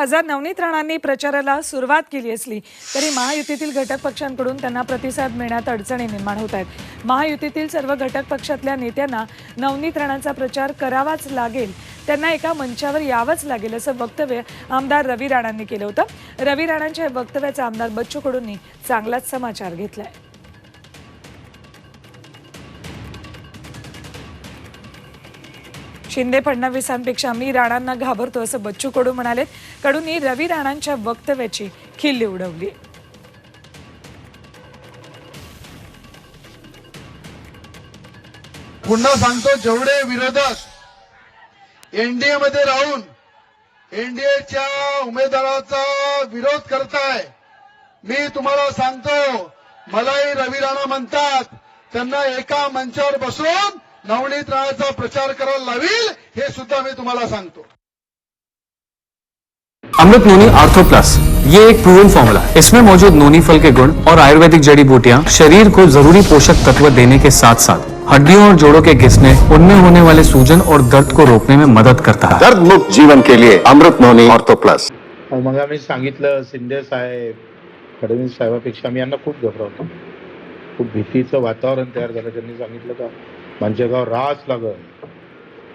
खासदार नवनीत राणांनी प्रचाराला सुरुवात केली असली तरी महायुतीतील घटक पक्षांकडून त्यांना प्रतिसाद मिळण्यात अडचणी निर्माण होत आहेत. महायुतीतील सर्व घटक पक्षातल्या नेत्यांना नवनीत राणांचा प्रचार करावाच लागेल त्यांना एका मंचावर यावंच लागेल असं वक्तव्य आमदार रवी राणांनी केलं होतं. रवी राणांच्या वक्तव्याचा आमदार बच्चू कडूंनी चांगलाच समाचार घेतलाय. शिंदे फडणवीसांपेक्षा मी राणांना घाबरतो असं बच्चू कडू म्हणाले कडूंनी रवी राणांच्या वक्तव्याची खिल्ली उडवली. पुन्हा सांगतो जेवढे विरोधक एनडीए मध्ये राहून एनडीएच्या उमेदवाराचा विरोध करताय मी तुम्हाला सांगतो मलाही रवी राणा म्हणतात त्यांना एका मंचावर बसून नवनीत राणाचा प्रचार करायला लावील हे सुद्धा मी तुम्हाला सांगतो. Amrit Noni Ortho Plus. ये एक प्रूवन फॉर्मूला है इसमें मौजूद नोनी फल के गुण और आयुर्वेदिक जड़ी बूटियां शरीर को जरूरी पोषक तत्व देने के साथ साथ हड्डियों और जोड़ों के घिसने उनमें होने वाले सूजन और दर्द को रोकने में मदद करता है। दर्द मुक्त जीवन के लिए अमृत नोनी ऑर्थो प्लस। अहो, मग आम्ही सांगितलं शिंदे साहेब फडणवीस साहेबापेक्षा आम्ही यांना खूप घबरावतो. खूप भीतीचं वातावरण तयार झालं त्यांनी सांगितलं का मंचगाव रास लागल.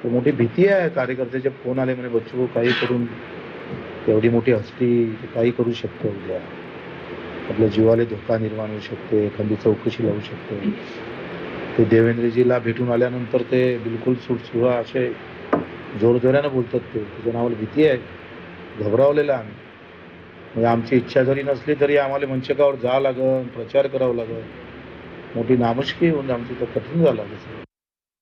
तर मोठी भीती आहे. कार्यकर्त्याचे फोन आले म्हणे बच्चू काही करून एवढी मोठी हस्ती काही करू शकतो उद्या. आपल्या जीवाला धोका निर्माण होऊ शकते एखादी चौकशी लावू शकते. ते देवेंद्रजीला भेटून आल्यानंतर ते बिलकुल सुटसुरा असे जोरजोऱ्यानं बोलतात ते. त्याच्या नावाला भीती आहे. घबरावलेलं आम्ही. म्हणजे आमची इच्छा जरी नसली तरी आम्हाला मंचकावर जावं लागन प्रचार करावा लागन. मोठी नामुष्की होऊन आमची तर कठीण झालं तसं